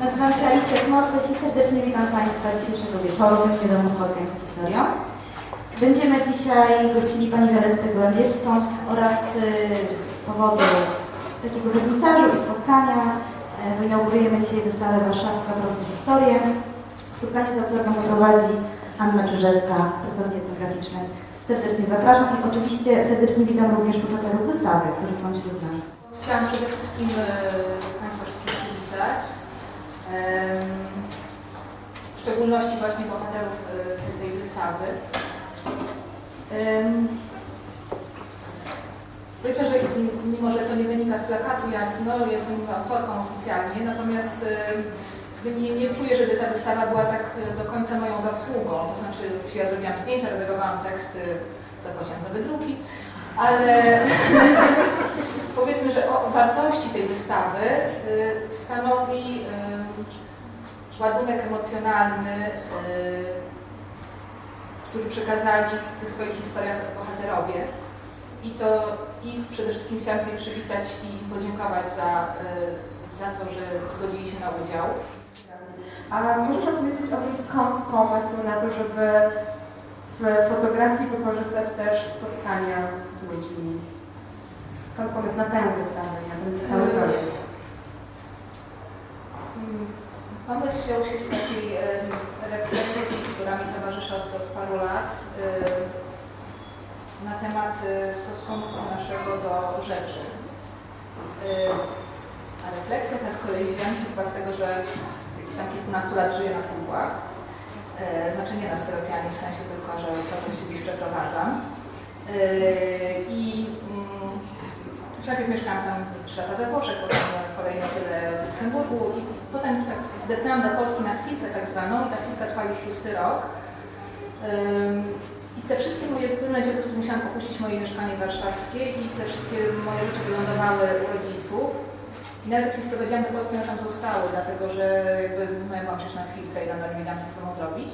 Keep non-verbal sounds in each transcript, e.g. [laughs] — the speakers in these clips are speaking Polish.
Nazywam się Alicja Smotkoś i serdecznie witam Państwa dzisiejszego wieczoru w Domu Spotkań z Historią. Będziemy dzisiaj gościli Pani Violettę Gołębiewską oraz y, z powodu takiego wernisażu i spotkania y, inaugurujemy dzisiaj wystawę Warszawska Proste Historie. Spotkanie z autorką poprowadzi Anna Czyżewska z pracowni etnograficznej. Serdecznie zapraszam i oczywiście serdecznie witam również bohaterów wystawy, którzy są wśród nas. Chciałam przede wszystkim e, Państwa wszystkich przywitać. W szczególności właśnie bohaterów e, tej- wystawy. Powiedzmy, że mimo, że to nie wynika z plakatu jasno, jestem autorką oficjalnie, natomiast e, nie, nie czuję, żeby ta wystawa była tak e, do końca moją zasługą. To znaczy, ja zrobiłam zdjęcia, redagowałam teksty, zapłaciłam za wydruki, ale [laughs] powiedzmy, że o wartości tej wystawy y, stanowi y, ładunek emocjonalny, y, który przekazali w tych swoich historiach bohaterowie. I to ich przede wszystkim chciałam tutaj przywitać i podziękować za, za to, że zgodzili się na udział. A możesz opowiedzieć o tym, skąd pomysł na to, żeby w fotografii wykorzystać też spotkania z ludźmi? Skąd pomysł na tę wystawę, na ten cały projekt? Mm, Pomysł wziął się z takiej refleksji, która mi towarzyszy od, od paru lat na temat e, stosunku naszego do rzeczy. Em, A refleksja ta z kolei wzięła się chyba z tego, że jakieś tam kilkunastu lat żyję na Kubłach. E, Znaczy nie na steropianie, w sensie tylko, że trochę się gdzieś przeprowadzam. E, I mm, najpierw mieszkałam tam 3 lata we Włoszech, potem kolejno tyle w Luksemburgu i potem tak wdepnęłam do Polski na chwilkę tak zwaną i ta chwilka trwa już szósty rok. I te wszystkie moje, w pewnym momencie musiałam opuścić moje mieszkanie warszawskie i te wszystkie moje rzeczy wylądowały u rodziców. I nawet jak się sprowadziłam do Polski, one tam zostały, dlatego że jakby no, ja przecież na chwilkę i nadal nie wiedziałam, co z sobą zrobić.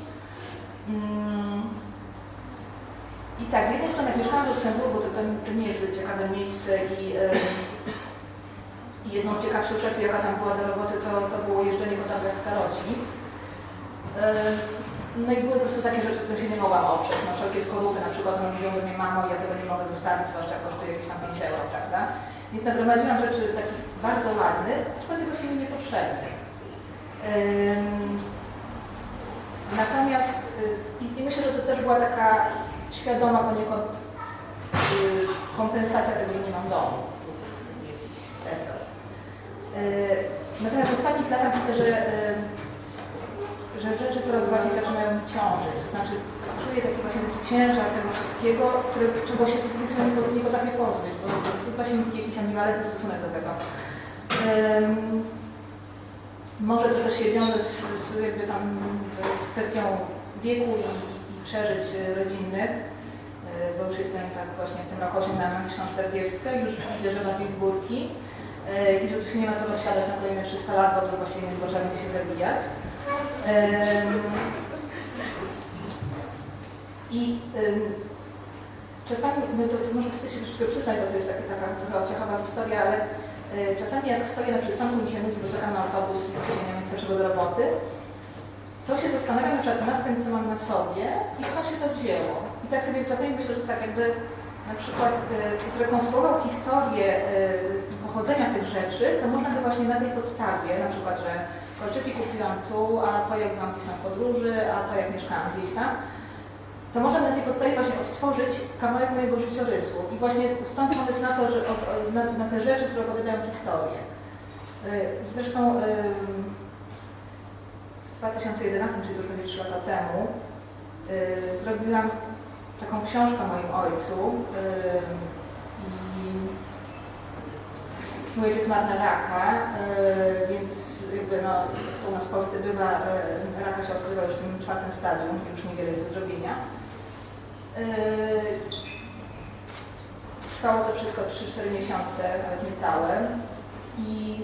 I tak, z jednej strony jak mieszkałam w Luksemburgu, to, to, to nie jest zbyt ciekawe miejsce i, i jedną z ciekawszych rzeczy, jaka tam była do roboty, to, to było jeżdżenie po tablach staroci. Ym, No i były po prostu takie rzeczy, którym się nie mogłam oprzeć. No wszelkie skorupy, na przykład mówią do mnie, mamo, ja tego nie mogę zostawić, zwłaszcza kosztuje jakieś tam 5 euro, prawda? Więc nagromadziłam rzeczy takich bardzo ładnych, aczkolwiek właśnie mi niepotrzebnych. Ym, Natomiast y, i, i myślę, że to też była taka świadoma poniekąd y, kompensacja tego, że nie mam domu. Jakiś resort. Y, Natomiast w ostatnich latach widzę, że, y, że rzeczy coraz bardziej zaczynają ciążyć. To znaczy czuję taki właśnie taki ciężar tego wszystkiego, które, czego się z drugiej strony nie pot- nie potrafię pozbyć, bo to właśnie jakiś ambiwalentny stosunek do tego. Może to też się wiąże z, z, tam, z kwestią wieku i przeżyć e, rodzinnych, e, bo już jestem tak właśnie w tym roku osiągnęłam magiczną 40, już widzę, że ma górki e, i że tu się nie ma co rozsiadać na kolejne 300 lat, bo tu właśnie nie możemy się zabijać. I czasami, no to, to może wstyd się troszeczkę przyznać, bo to jest taka, taka trochę ociechowa historia, ale czasami jak stoję na przystanku i mi się nudzi, bo czekam na autobus i nie czego do roboty, to się zastanawiam na przykład nad tym, co mam na sobie i skąd się to wzięło. I tak sobie czasami myślę, że tak jakby na przykład e, zrekonstruował historię e, pochodzenia tych rzeczy, to można by właśnie na tej podstawie, na przykład, że kolczyki kupiłam tu, a to jak byłam gdzieś w podróży, a to jak mieszkałam gdzieś tam, to można na tej podstawie właśnie odtworzyć kawałek mojego życiorysu. I właśnie stąd pomysł na to, że na, na te rzeczy, które opowiadają historię. Y, Zresztą 2011, czyli już będzie 3 lata temu, y, zrobiłam taką książkę moim ojcu i mój ojciec ma na raka, y, więc jakby no, to u nas w Polsce bywa, y, raka się odkrywa już w tym czwartym stadium, już niewiele jest do zrobienia. Trwało to wszystko 3-4 miesiące, nawet niecałe. I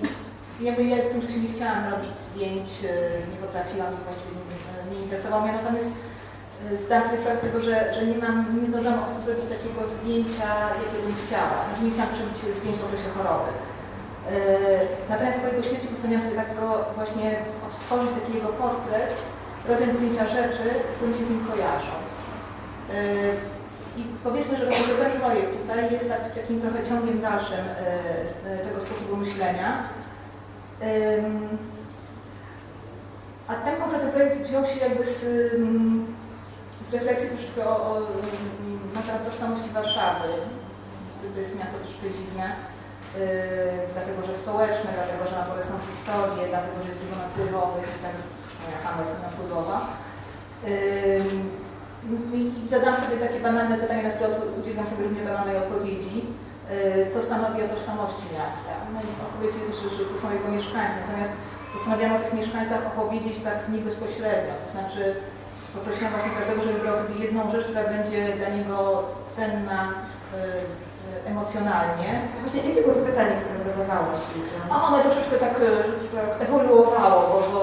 jakby ja w tym czasie nie chciałam robić zdjęć, y, nie potrafiłam właściwie nie, nie interesowało mnie. Natomiast y, zdałam sobie sprawę z tego, że, że nie mam, nie zdążyłam ochotę zrobić takiego zdjęcia, jakiego bym chciała. Znaczy nie chciałam też zdjęć w okresie choroby. Natomiast po jego śmierci postanowiłam sobie tak go właśnie odtworzyć taki jego portret, robiąc zdjęcia rzeczy, które się z nim kojarzą. I powiedzmy, że ten projekt tutaj jest tak, takim trochę ciągiem dalszym tego sposobu myślenia. A ten konkretny projekt wziął się jakby z, ym, z refleksji troszeczkę o, o, ym, na temat tożsamości Warszawy. To jest miasto troszeczkę dziwne, dlatego że stołeczne, dlatego że ma bolesną historię, dlatego że jest dużo napływowych, tak ja sama jestem napływowa. I zadam sobie takie banalne pytanie, na które udzielam sobie równie banalnej odpowiedzi. Yy, Co stanowi o tożsamości miasta? No i odpowiedź jest, że, że to są jego mieszkańcy. Natomiast postanowiłam o tych mieszkańcach opowiedzieć tak nie bezpośrednio. To znaczy poprosiłam właśnie każdego, żeby wybrał sobie jedną rzecz, która będzie dla niego cenna yy, yy, emocjonalnie. Właśnie jakie było to pytanie, które zadawałaś? A one troszeczkę tak, tak ewoluowało, bo, bo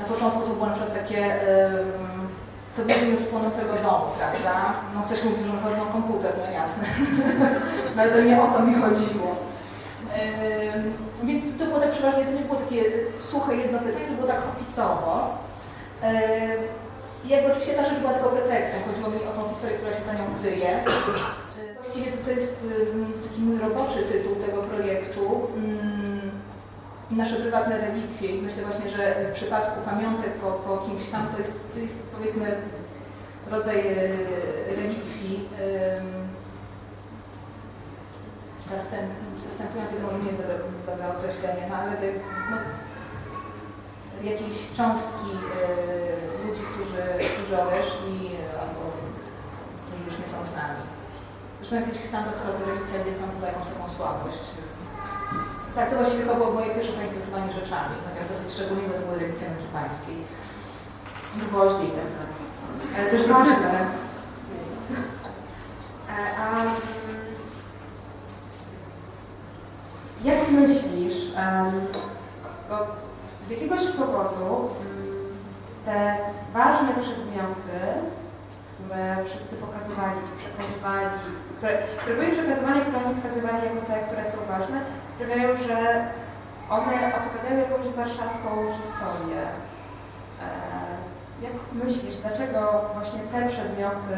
na początku to było na przykład takie, co widzimy z płonącego domu, prawda? No ktoś mówi, że chodzi o komputer, no jasne. no [laughs] ale to nie o to mi chodziło. Więc to było tak przeważnie, to nie było takie suche jedno pytanie, to było tak opisowo. I jakby oczywiście ta rzecz była tylko pretekstem, chodziło mi o tą historię, która się za nią kryje. Właściwie to, to jest taki mój roboczy tytuł tego projektu. Ym, Nasze prywatne relikwie i myślę właśnie, że w przypadku pamiątek po, po kimś tam to jest, to jest powiedzmy rodzaj y, relikwii zastęp, zastępującej, to może nie jest dobre, dobre określenie, no ale no, jakieś cząstki y, ludzi, którzy, którzy odeszli albo którzy już nie są z nami. Zresztą jak kiedyś pisałam doktora to relikwia Wielką była jakąś taką słabość. Tak, to właściwie to było moje pierwsze zainteresowanie rzeczami, chociaż dosyć szczególnie, bo to były relikwia Nogi Pańskiej. Gwoździe i tak dalej. Ale też ważne. E, a mm, jak myślisz, bo z jakiegoś powodu mm, te ważne przedmioty, które wszyscy pokazywali i przekazywali, które, które były przekazywane, które oni wskazywali jako te, które są ważne, sprawiają, że one opowiadają jakąś warszawską historię. E, Jak myślisz, dlaczego właśnie te przedmioty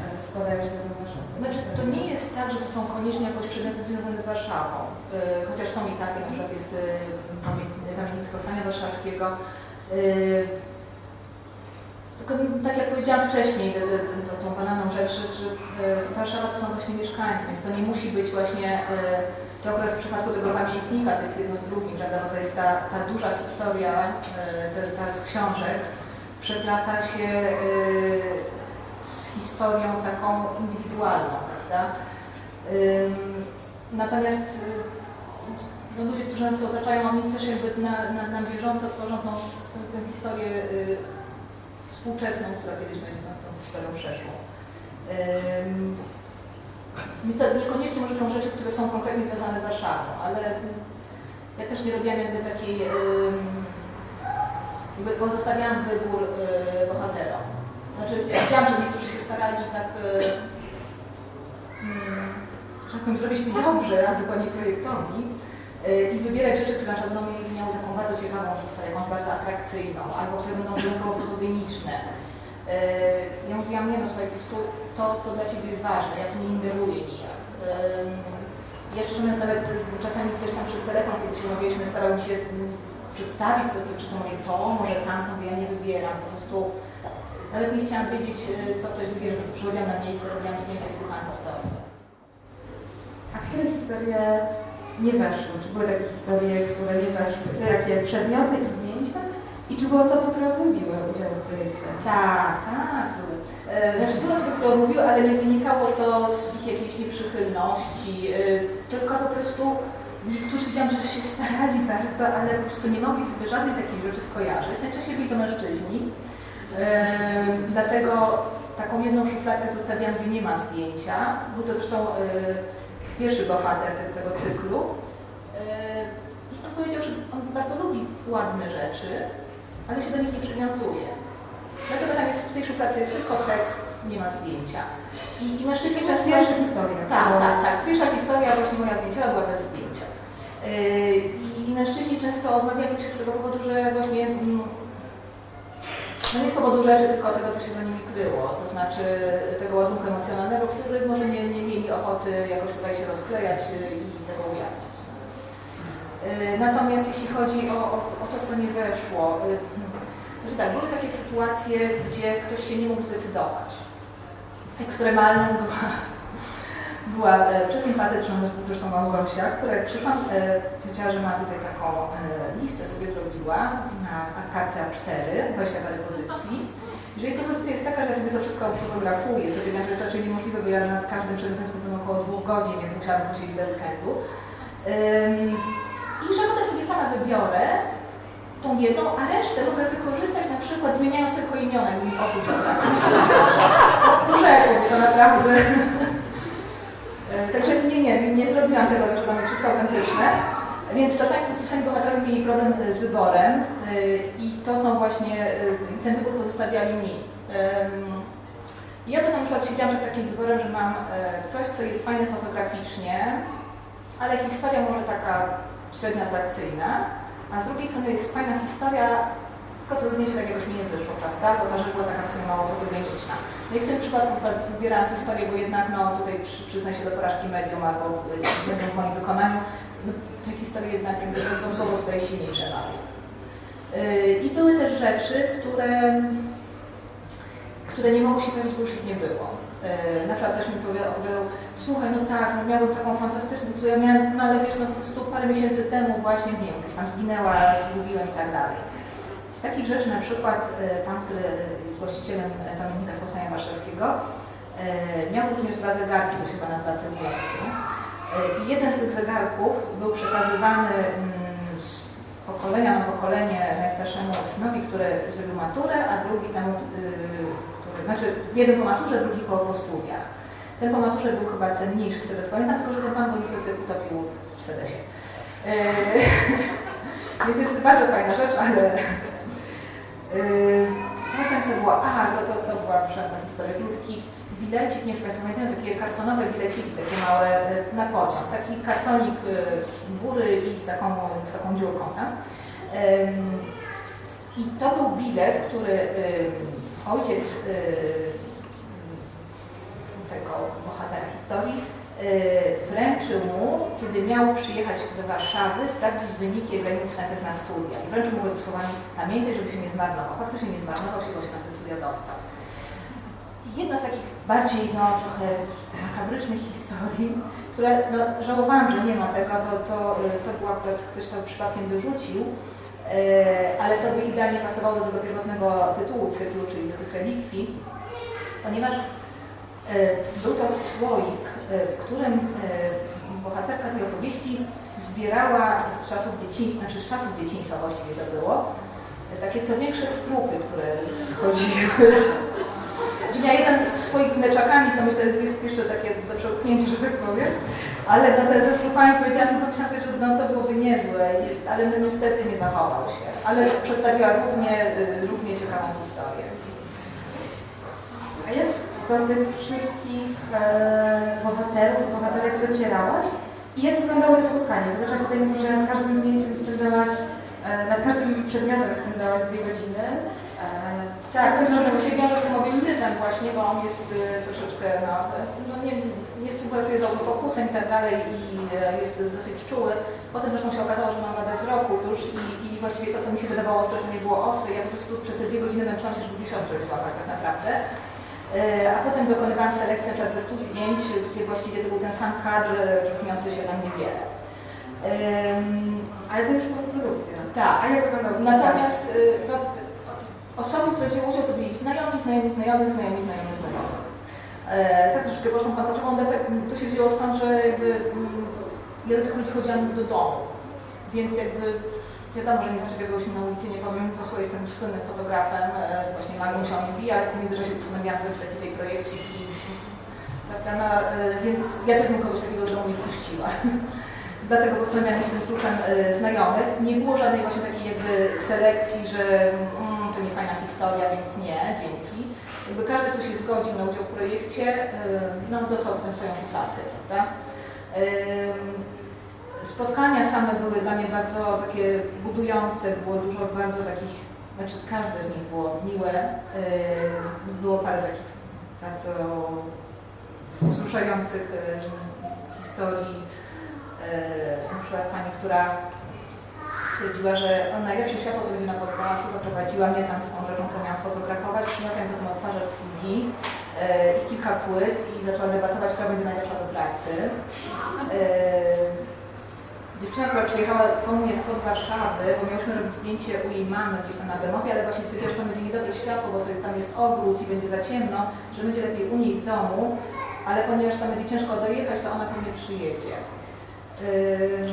e, składają się na warszawską Znaczy, to nie jest tak, że to są koniecznie jakoś przedmioty związane z Warszawą, Yy, chociaż są i takie, na przykład jest pamiętnik, pamiętnik Powstania Warszawskiego. Tylko no, tak jak powiedziałam wcześniej, tą banalną rzecz, że, yy, Warszawa to są właśnie mieszkańcy, więc to nie musi być właśnie, yy, to akurat w przypadku tego pamiętnika to jest jedno z drugim, prawda, bo to jest ta, ta duża historia, yy, ta, z książek, przeplata się z historią taką indywidualną, prawda? Natomiast no, ludzie, którzy nas otaczają, oni też jakby na, na, na bieżąco tworzą tę historię y, współczesną, która kiedyś będzie tą, historią przeszłą. To niekoniecznie może są rzeczy, które są konkretnie związane z Warszawą, ale ja też nie robiłam jakby takiej, jakby pozostawiałam wybór y, bohaterom. Znaczy, ja widziałam, że niektórzy się starali tak, y, mm, że tak powiem, zrobić mi dobrze, a dokładnie projektowi i wybierać rzeczy, które na przykład no, miały- taką bardzo ciekawą historię, jakąś bardzo atrakcyjną, albo które będą wyjątkowo fotogeniczne. Y, Ja mówiłam, nie no słuchaj, prostu to, co dla Ciebie jest ważne, ja tu nie ingeruję nijak. Ja szczerze mówiąc nawet czasami też tam przez telefon, kiedy się umawialiśmy, starał mi się przedstawić, co to, czy to może to, może tamto, bo ja nie wybieram, po prostu nawet nie chciałam wiedzieć, y, co ktoś wybierze, prostu przychodziłam na miejsce, robiłam zdjęcia i słuchałam historii. A które historie nie weszły? Czy były takie historie, które nie weszły? Takie przedmioty i zdjęcia? I czy były osoby, które odmówiły udziału w projekcie? Tak, tak. E, Znaczy były osoby, które odmówiły, ale nie wynikało to z ich jakiejś nieprzychylności, e, tylko po prostu niektórzy widziałam, że się starali bardzo, ale po prostu nie mogli sobie żadnej takiej rzeczy skojarzyć. Najczęściej byli to mężczyźni. E, Dlatego taką jedną szufladkę zostawiłam, gdzie nie ma zdjęcia. Był to zresztą pierwszy bohater te- tego cyklu. E, I on powiedział, że on bardzo lubi ładne rzeczy, ale się do nich nie przywiązuje. Dlatego tam jest, w tej szufladce jest tylko tekst, nie ma zdjęcia. I, i mężczyźni często... pierwsza historia. Tak, bo- tak, tak. Pierwsza historia, właśnie moja zdjęcia była bez zdjęcia. I mężczyźni często odmawiali się z tego powodu, że właśnie mm, no nie z powodu rzeczy, tylko tego, co się za nimi kryło, to znaczy tego ładunku emocjonalnego, w którym może nie, nie mieli ochoty jakoś tutaj się rozklejać i tego ujawniać. Y, Natomiast jeśli chodzi o, o, o to, co nie weszło, y, znaczy tak, były takie sytuacje, gdzie ktoś się nie mógł zdecydować. Ekstremalną była, była e, przesympatyczna zresztą Małgosia, która jak przyszłam, e, powiedziała, że ma tutaj taką e, listę sobie zrobiła na kartce A4, 20 parę pozycji. Że jej propozycja jest taka, że ja sobie to wszystko fotografuję, wiem, że jest raczej niemożliwe, bo ja nad każdym przedmiotem spędzam około dwóch godzin, więc musiałabym posiedzieć do weekendu. I że potem sobie sama wybiorę tą jedną, a resztę mogę wykorzystać na przykład zmieniając tylko imiona osób. [laughs] Urzekło to naprawdę. E, Także nie, nie, nie zrobiłam tego, że tam jest wszystko autentyczne. Więc czasami, czasami bohaterowie mieli problem e, z wyborem e, i to są właśnie, ten wybór pozostawiali mi. Ja potem na przykład siedziałam przed takim wyborem, że mam coś, co jest fajne fotograficznie, ale historia może taka średnio atrakcyjna, a z drugiej strony jest fajna historia, tylko to zdjęcie tak jakoś mi nie wyszło, prawda? Bo ta rzecz była taka w mało fotogeniczna. No i w tym przypadku wybieram historię, bo jednak no, tutaj przy, przyznaj się do porażki medium albo y, w moim wykonaniu, no, te historie jednak jakby to, to słowo tutaj silniejsze dalej. Yy, I były też rzeczy, które, które nie mogły się pojawić, bo już ich nie było. Yy, na przykład też mi powiedział, słuchaj, no tak, no taką fantastyczną, co ja miałem, no ale wiesz, no po prostu parę miesięcy temu właśnie, nie wiem, gdzieś tam zginęła, zgubiłem i tak dalej. Z takich rzeczy na przykład e, pan, który jest właścicielem e, pamiętnika z Powstania Warszawskiego, e, miał również dwa zegarki, to się chyba nazywa cegiełki. I jeden z tych zegarków był przekazywany mm, z pokolenia na pokolenie najstarszemu synowi, który zrobił maturę, a drugi y, który, znaczy jeden po maturze, drugi po, po studiach. Ten po maturze był chyba cenniejszy z tego pamiętam, tylko że ten pan go niestety utopił w sedesie. [laughs] Więc jest to bardzo fajna rzecz, ale Yy, to była? Aha, to, to, to była wrzucająca historia. Taki bilecik, nie wiem czy Państwo pamiętają, takie kartonowe bileciki, takie małe yy, na pociąg. Taki kartonik yy, góry i z taką, z taką dziurką, tak? Ym, I to był bilet, który ojciec yy, tego bohatera historii yy, wręczył mu, kiedy miał przyjechać do Warszawy, sprawdzić wyniki egzaminów wstępnych na studia. I wręczył mu go ze słowami, pamiętaj, żeby się nie zmarnował. Faktycznie nie zmarnował się, bo się na te studia dostał. I jedna z takich bardziej, no, trochę makabrycznych historii, które, no, żałowałam, że nie ma tego, to, to, y, to był akurat, ktoś to przypadkiem wyrzucił, yy, ale to by idealnie pasowało do tego pierwotnego tytułu cyklu, czyli do tych relikwii, ponieważ Był to słoik, e, w którym e, bohaterka tej opowieści zbierała z czasów dzieciństwa, znaczy z czasów dzieciństwa właściwie to było, takie co większe strupy, które schodziły. Że miała jeden z swoich wneczakami, co myślę, że jest jeszcze takie do przełknięcia, że tak powiem, ale no te ze strupami powiedziałam, no myślałam sobie, że no, to byłoby niezłe, ale no niestety nie zachował się. Ale przedstawiła równie, równie ciekawą historię. Do tych wszystkich e, bohaterów i bohaterek docierałaś? I jak wyglądało to spotkanie? Bo zaczęłaś tutaj mówić, że nad każdym zdjęciem spędzałaś, e, nad każdym przedmiotem spędzałaś dwie godziny. E, Tak, troszeczkę to się wiąże z tym mobilnym właśnie, bo on jest y, troszeczkę, no, no nie, nie współpracuje z autofokusem i tak dalej i y, jest dosyć czuły. Potem zresztą się okazało, że mam wadę wzroku już i, i właściwie to, co mi się wydawało ostre, to nie było ostre. Ja po prostu przez te dwie godziny męczyłam się, żeby siostrę złapać tak naprawdę. Y, A potem dokonywałam selekcji na ze 100 zdjęć, gdzie właściwie to był ten sam kadr, różniący się nam niewiele. Ale to już postprodukcja. Tak. A jak wyglądało? Natomiast y, no, osoby, które wzięły udział, to byli znajomi, znajomi, znajomi, znajomi, znajomi, znajomi. E, tak troszeczkę poszłam pantoflową, tak, to się wzięło stąd, że jakby mm, ja do tych ludzi chodziłam do domu, więc jakby wiadomo, że nie znaczy kogoś na ulicy, nie powiem, po prostu jestem słynnym fotografem, e, właśnie Magą bije, ale w tym międzyczasie postanowiłam zrobić taki tutaj projekcik i prawda, no, e, więc ja też bym kogoś takiego do domu nie wpuściła. [laughs] Dlatego postanowiłam mieć tym kluczem y, znajomych. Nie było żadnej właśnie takiej jakby selekcji, że mm, to nie fajna historia, więc nie, dzięki. Jakby każdy, kto się zgodził na udział w projekcie, no, dostał potem swoją szufladę, prawda? Spotkania same były dla mnie bardzo takie budujące, było dużo bardzo takich, znaczy każde z nich było miłe. Yy, Było parę takich bardzo wzruszających yy, historii. Yy, Na przykład pani, która stwierdziła, że on najlepsze światło to będzie na Podgaszu, zaprowadziła mnie tam z tą rzeczą, którą miałam sfotografować, przyniosła mi potem odtwarzacz CD i kilka płyt i zaczęła debatować, która będzie najlepsza do pracy. Dziewczyna, która przyjechała po mnie spod Warszawy, bo miałyśmy robić zdjęcie u jej mamy gdzieś tam na Bemowie, ale właśnie stwierdziła, że tam będzie niedobre światło, bo tam jest ogród i będzie za ciemno, że będzie lepiej u niej w domu, ale ponieważ tam będzie ciężko dojechać, to ona po mnie przyjedzie. Yy,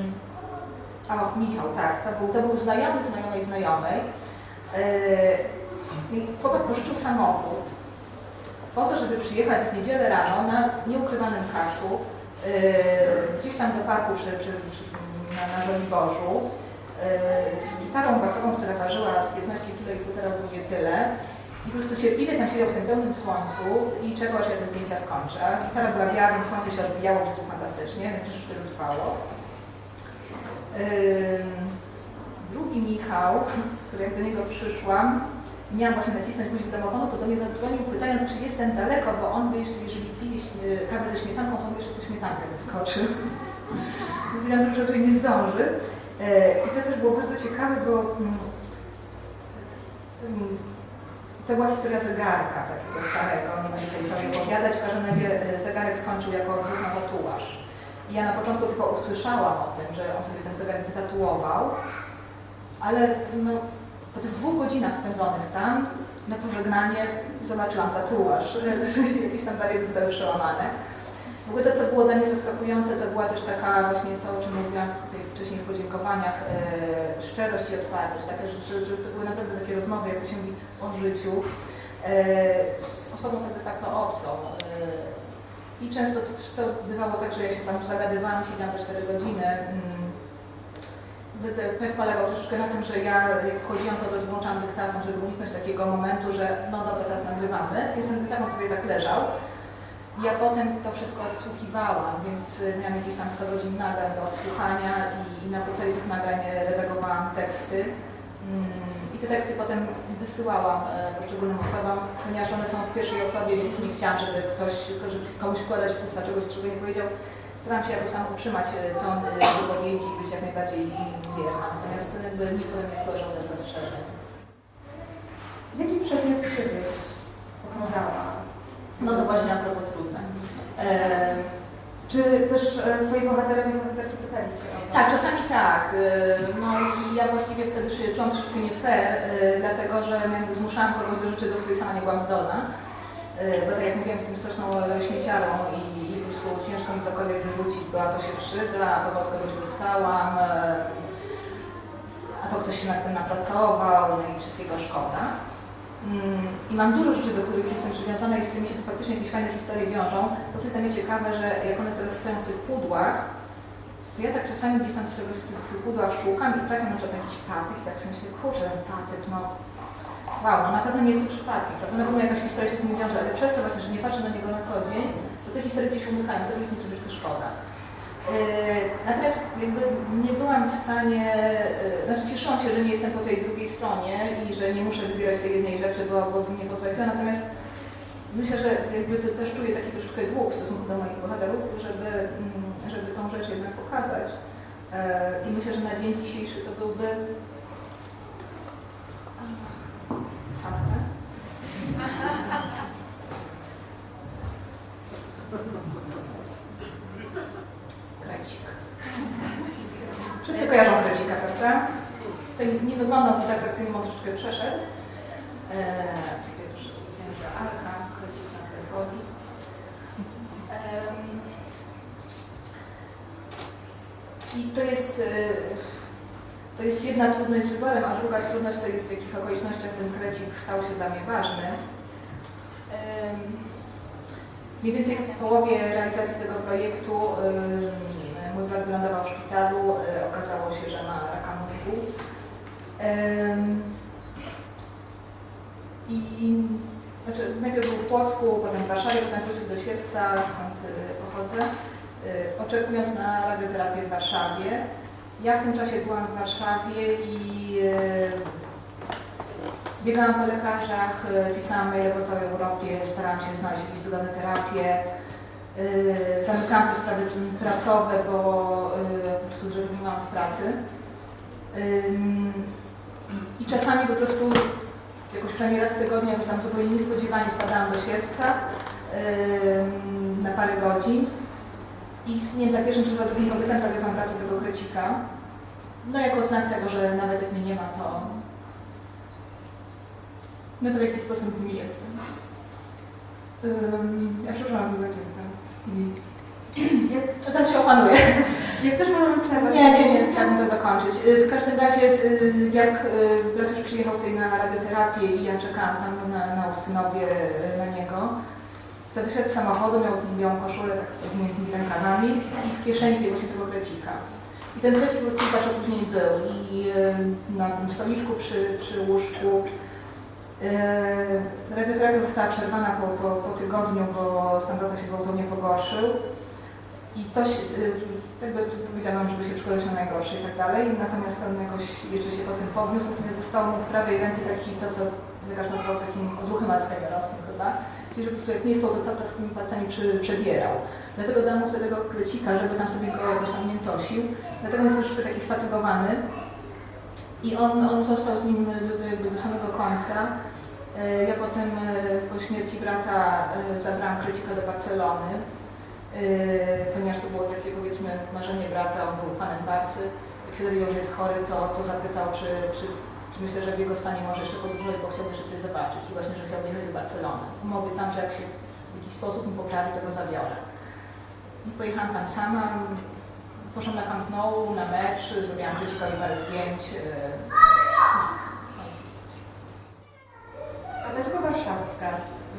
a Michał, tak, to był, to był znajomy znajomej znajomej. Yy, chłopak pożyczył samochód po to, żeby przyjechać w niedzielę rano na nieukrywanym kacu yy, gdzieś tam do parku przy, na, na Żoliborzu yy, z gitarą basową, która ważyła z 15 kg i futera drugie tyle. I po prostu cierpliwie tam siedział w tym pełnym słońcu i czekał, aż ja te zdjęcia skończę. Gitara była biała, więc słońce się odbijało po prostu fantastycznie, więc już wtedy trwało. Drugi Michał, który jak do niego przyszłam, miałam właśnie nacisnąć guzik domofonu, to do mnie zadzwonił pytając, czy jestem daleko, bo on by jeszcze, jeżeli pije kawę ze śmietanką, to by jeszcze po śmietankę wyskoczy. Że raczej nie zdąży. E, I to też było bardzo ciekawe, bo mm, mm, to była historia zegarka takiego starego, nie będę tej sobie opowiadać. W każdym razie e, zegarek skończył jako wzór na tatuaż. I ja na początku tylko usłyszałam o tym, że on sobie ten zegarek wytatuował, ale no, po tych dwóch godzinach spędzonych tam, na pożegnanie zobaczyłam tatuaż, [laughs] że jakieś tam bariery zostały przełamane. W ogóle to, co było dla mnie zaskakujące, to była też taka właśnie to, o czym mówiłam tutaj wcześniej w podziękowaniach, e, szczerość i otwartość, takie, że, że, że to były naprawdę takie rozmowy, jak to się mówi o życiu, e, z osobą tak de facto obcą. E, I często to, to bywało tak, że ja się sam zagadywałam, siedziałam te 4 godziny. Mm, Pech polegał troszeczkę na tym, że ja jak wchodziłam, to też włączałam dyktafon, żeby uniknąć takiego momentu, że no dobra, teraz nagrywamy. Więc ten dyktafon sobie tak leżał. Ja potem to wszystko odsłuchiwałam, więc y, miałam jakieś tam 100 godzin nagrań do odsłuchania i, na podstawie tych nagrań redagowałam teksty. Mm, I te teksty potem wysyłałam e, poszczególnym osobom, ponieważ one są w pierwszej osobie, więc nie chciałam, żeby ktoś, żeby komuś wkładać w usta czegoś, czego nie powiedział. Staram się jakoś tam utrzymać e, ton e, wypowiedzi i być jak najbardziej wierna. Natomiast jakby nikt potem nie spojrzał bez zastrzeżeń. Jaki przedmiot ty pokazała? No to właśnie a propos trudne. E, Czy też e, twoi bohaterowie i bohaterki pytali cię o to? Tak, czasami tak. Y, No i ja właściwie wtedy się czułam troszeczkę nie fair, y, dlatego że jakby zmuszałam kogoś do rzeczy, do której sama nie byłam zdolna. Y, Bo tak jak mówiłam, jestem straszną e, śmieciarą i, i po prostu ciężko mi cokolwiek wyrzucić, bo a to się przyda, a to od kogoś dostałam, e, a to ktoś się nad tym napracował, no i wszystkiego szkoda. Mm, I mam dużo rzeczy, do których jestem przywiązana i z którymi się to faktycznie jakieś fajne historie wiążą. To co jest dla mnie ciekawe, że jak one teraz stoją w tych pudłach, to ja tak czasami gdzieś tam czegoś w tych, pudłach szukam i trafiam na przykład jakiś patyk i tak sobie myślę, kurczę, ten patyk, no wow, no na pewno nie jest to przypadkiem? Na pewno jakaś historia się z tym wiąże, ale przez to właśnie, że nie patrzę na niego na co dzień, to te historie gdzieś umykają, tego jest mi troszeczkę szkoda. Yy, Natomiast jakby nie byłam w stanie, yy, znaczy cieszyłam się, że nie jestem po tej drugiej stronie i że nie muszę wybierać tej jednej rzeczy, bo, nie potrafiła, natomiast myślę, że jakby też czuję taki troszeczkę dług w stosunku do moich bohaterów, żeby, mm, żeby tą rzecz jednak pokazać. Yy, I myślę, że na dzień dzisiejszy to byłby suspens. [laughs] [laughs] Krecik. Wszyscy kojarzą krecika, prawda? To nie wygląda to tak bo on troszeczkę przeszedł. Eee, tutaj specjalnie, że arka, krecik na wodzi. Em, I to jest, y, to jest jedna trudność z wyborem, a druga trudność to jest w jakich okolicznościach ten krecik stał się dla mnie ważny. Mniej więcej w połowie realizacji tego projektu mój brat wylądował w szpitalu, y, okazało się, że ma raka mózgu. I znaczy, najpierw był w Płocku, potem w Warszawie, potem wrócił do Sierpca, skąd y, pochodzę. oczekując na radioterapię w Warszawie. Ja w tym czasie byłam w Warszawie i y, biegałam po lekarzach, y, pisałam maile po całej Europie, starałam się znaleźć jakieś cudowne terapie. Y, Zamykałam te sprawy pracowe, bo y, po prostu zrezygnowałam z pracy. I czasami po prostu jakoś przynajmniej raz w tygodniu, jakoś tam zupełnie niespodziewanie wpadałam do sierpca na parę godzin. I nie wiem, za pierwszym czy za drugim pobytem zawiozłam bratu tego krecika. No jako znak tego, że nawet jak mnie nie ma, to no to w jakiś sposób z nimi jestem. Ym, ja przepraszam, dziewczyna. Jak, Czasem się opanuję. jak chcesz, możemy przerwać. Nie, nie, nie, chciałabym to dokończyć. Y, W każdym razie, y, jak y, brat już przyjechał tutaj na radioterapię i ja czekałam tam na, na Ursynowie y, na niego, to wyszedł z samochodu, miał białą koszulę tak z podwiniętymi rękawami i w kieszeni tej właśnie tego krecika. I ten krecik po prostu zawsze później był i y, na tym stoliczku przy, przy łóżku Radioterapia została przerwana po, po, po tygodniu, bo stan brata się gwałtownie pogorszył. I to się, yy, jakby tu powiedziano żeby się przygotować na najgorsze i tak dalej. Natomiast on jakoś jeszcze się po tym podniósł, natomiast zostało mu w prawej ręce taki, to co lekarz nazwał takim odruchem alzheimerowskim chyba. Czyli, że po prostu jak nie spał, to cały czas tymi palcami przy, przebierał. Dlatego dał mu wtedy tego krecika, żeby tam sobie go jakoś tam nie tosił. Dlatego jest już taki sfatygowany. I on, on został z nim jakby do samego końca. E, Ja potem e, po śmierci brata e, zabrałam krecika do Barcelony, ponieważ to było takie powiedzmy marzenie brata, on był fanem Barcy. Jak się dowiedział, że jest chory, to, to zapytał, czy, czy, czy myślę, że w jego stanie może jeszcze podróżować, bo chciałby jeszcze coś zobaczyć. I właśnie, że chciał jechać do Barcelony. Mu obiecałam, że jak się w jakiś sposób mi poprawi, to go zabiorę. I pojechałam tam sama, poszłam na Camp Nou, na mecz, zrobiłam krecikowi parę zdjęć. e, A dlaczego warszawska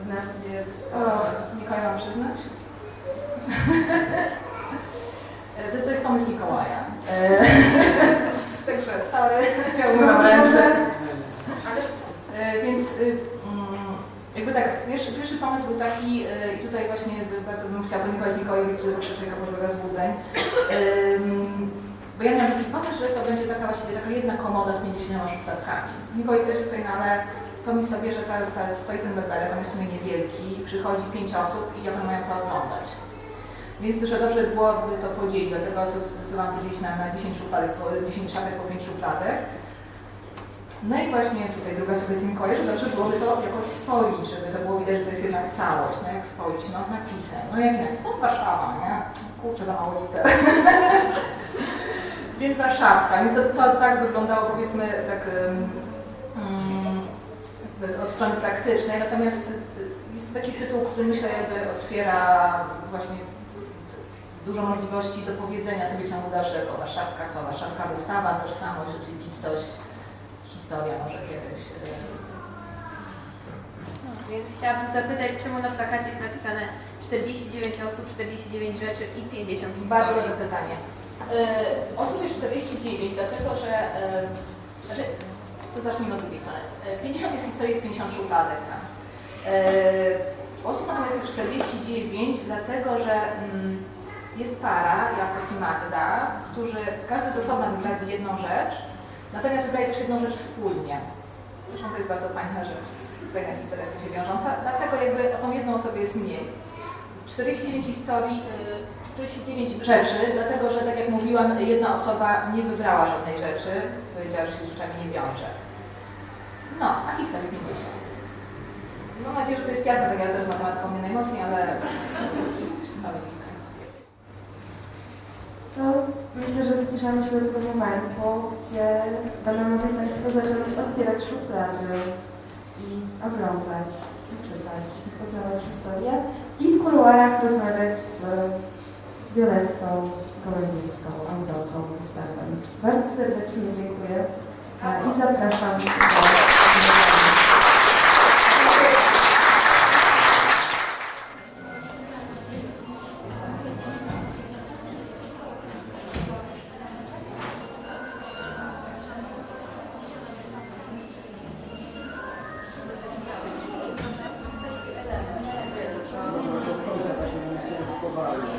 w nazwie O, Mikołaj mam przyznać? [laughs] To, to jest pomysł Mikołaja. [laughs] Także sorry, miał moją ręce. Ale, e, więc y, mm, jakby tak, pierwszy, pierwszy pomysł był taki, e, i tutaj właśnie bardzo bym chciała podziękować Mikołajowi, który zawsze czeka po drogach złudzeń. Ym, Bo ja miałam taki pomysł, że to będzie taka właściwie taka jedna komoda z 50 szufladkami. Mikołaj stwierdził sobie, no ale pomyśl sobie, że ta, ta, stoi ten bebelek, on jest w sumie niewielki, przychodzi pięć osób i one mają to oglądać. Więc że dobrze byłoby to podzielić, dlatego to zdecydowałam podzielić na, na 10 szufladek, po, 10 szafek po 5 szufladek. No i właśnie tutaj druga sugestia Mikołaja, że dobrze byłoby to jakoś spoić, żeby to było widać, że to jest jednak całość. No jak spoić? No napisem. No jak nie? Stąd Warszawa, nie? Kurczę, za mało liter. [laughs] Więc warszawska. Więc to, to tak wyglądało powiedzmy tak jakby od strony praktycznej, natomiast jest taki tytuł, który myślę jakby otwiera właśnie dużo możliwości do powiedzenia sobie ciągu dalszego. Warszawska co? Warszawska wystawa, tożsamość, rzeczywistość, historia może kiedyś. y, Więc chciałabym zapytać, czemu na plakacie jest napisane 49 osób, 49 rzeczy i 50 Bardzo historii? dobre pytanie. Y, osób jest 49, dlatego że, y, znaczy, to zacznijmy od drugiej strony. Y, 50 jest historii, jest 50 szufladek. Y, osób natomiast jest 49, dlatego że mm, jest para, Jacek i Magda, którzy każdy z osobna wybrali jedną rzecz, natomiast wybrali też jedną rzecz wspólnie. Zresztą to jest bardzo fajna rzecz, fajna historia z się wiążąca, dlatego jakby o tą jedną osobę jest mniej. 49 historii, y, 49 rzeczy, dlatego że tak jak mówiłam, jedna osoba nie wybrała żadnej rzeczy, powiedziała, że się z rzeczami nie wiąże. No, a historii 50. Mam nadzieję, że to jest jasne, tak ja też z matematyką nie najmocniej, ale... To myślę, że zbliżamy się do tego momentu, gdzie będą mogli Państwo zacząć otwierać szuflady i oglądać, i czytać, poznawać historię i w kuluarach rozmawiać z Violettą Gołębińską, autorką wystawy. Bardzo serdecznie dziękuję i zapraszam do Father.